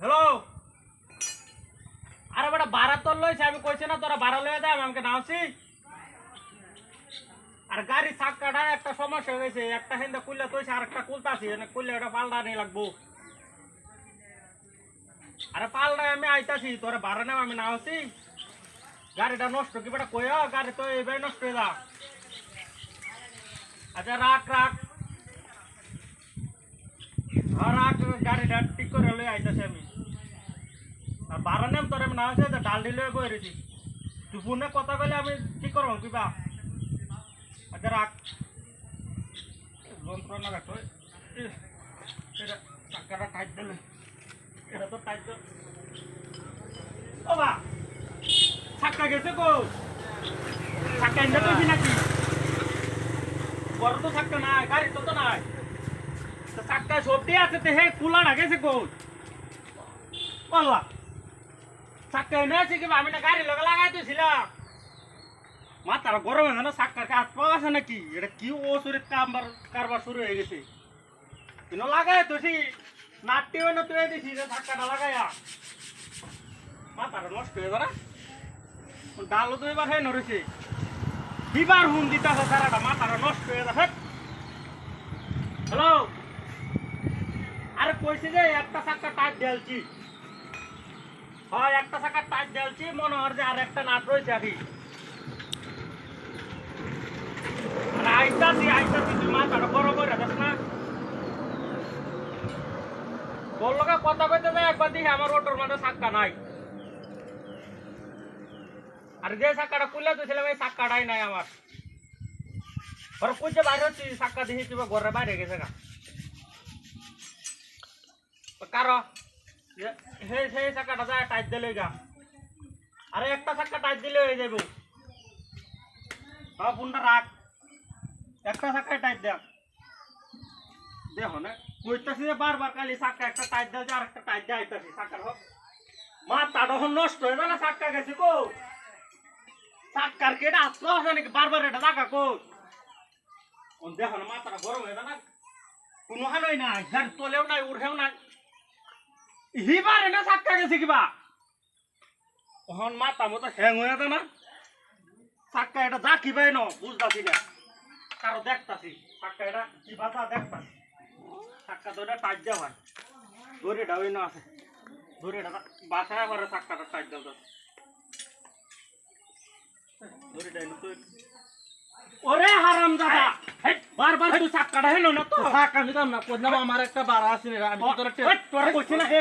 Hello? আরে বেটা, বারা তোর লইছে, আমি কইছি না তোরা বারা লয়ে দে আমাকে নাওছি। আর গাড়ি চাক্কাটা একটা সমস্যা হয়ে গেছে, একটা হেন্দা কুললে তৈছে আর একটা কুলতাছি এনে কুললে এটা পাল্টা নিয়ে লাগবো। আরে পাল্টা আমি আইতাছি, তোরা বারা নেব আমি নাওছি। গাড়িটা নষ্ট কি বেটা কই গাড়ি তো এইভাবে নষ্ট হয়ে যা। আচ্ছা রাখ রাখ আর রাখ গাড়িটা ঠিক করে লই আইতাছি আমি। আর বারা নেম তোর আমি না আছে ডাল দিলে বই তুই ফোনে কথা কইলে আমি ঠিক করব কিবা? আচ্ছা রাখ যন্ত্রণা ইহ, এটা চাকাটা টাইট দিলে এটা তো টাইট ও বা চাক্কা গেছে কো। চাক্কা এনে তো নাকি? বড় তো চাক্কা নাই গাড়ি তো সবটি আছে তো, হে কুলা গেছে কো বললা চাক্কা এনে আছে কিবা আমি না গাড়ি লগা লাগাই দিয়েছিলাম মাথার গরম হয়ে না চাক্কার হাত পাওয়া আছে নাকি? এটা কি ওষুধের কারবার কারবার শুরু হয়ে গেছে। কিন্তু লাগাই তুই নাটটি হয়ে না তুই দিছি যে চাক্কাটা লাগাইয়া। মাথাটা নষ্ট হয়ে যারা ডালও তো এবার হয়ে নড়েছে। দিবার হুম দিতেছে সারাটা, মাথাটা নষ্ট হয়ে যাচ্ছে হ্যালো আরে কইছি যে একটা চাক্কা টাইট দেলছি হয় একটা চাকা টাইট দেলছি মনে হয় যে আর একটা নাট রয়েছে আর কি আরে আইতাছি আইতাছি তুই মাথাটা বড় করে দেখ না। তোর লোকে কথা কইতে যায় একবার দেখি আমার অটোর মধ্যে চাক্কা নাই। আর যে চাক্কাটা খুলে দিয়েছিলাম, এই চাক্কাটাই নাই আমার। ঘরে কুচে বাইরে হচ্ছি চাক্কা দেখি কিবা ঘরে বাইরে গেছে গা। কারও? সেই সেই চাকাটা যায়, টাইট দিলে গা আরে একটা চাক্কা টাইট দিলে হয়ে যাব রাখ। একটা চাক্কায় টাইট দেখ দেখো না, কইতাছি বারবার খালি চাক্কা একটা টাইট দেয় আর একটা টাইট দেয় আইতাছি চাক্কার হোক। মাথা তখন নষ্ট হয়ে না চাক্কা গেছে কো চাক্কার কেটা আসলো আছে নাকি? বারবার এটা চাকা কো দেখো না, মাথাটা গরম হয়ে যায় না? কোনো হানই নাই যার তোলেও নাই, উঠেও নাই। হিবারে চাক্কা গেছে কিবা। ওহন মাথা মতো হ্যাং হয়ে যায় না। চাক্কা এটা যা কিবাই বুঝতাছি না। দেখতাছি চাক্কা এটা দেখতাছি। চাক্কা তো এটা টাইট দেওয়া হয়। দড়িটা ওই না আছে। দড়িটা বাসায় আবার চাক্কাটা টাইট দেওয়া এনে তো ওরে হারাম দাদা বারবার তুই চাক্কাটা হেলো না তো? টাকা নিতাম না কইলাম আমার একটা বাড়া আছে আমি তোরা তোরা কইছিস না হে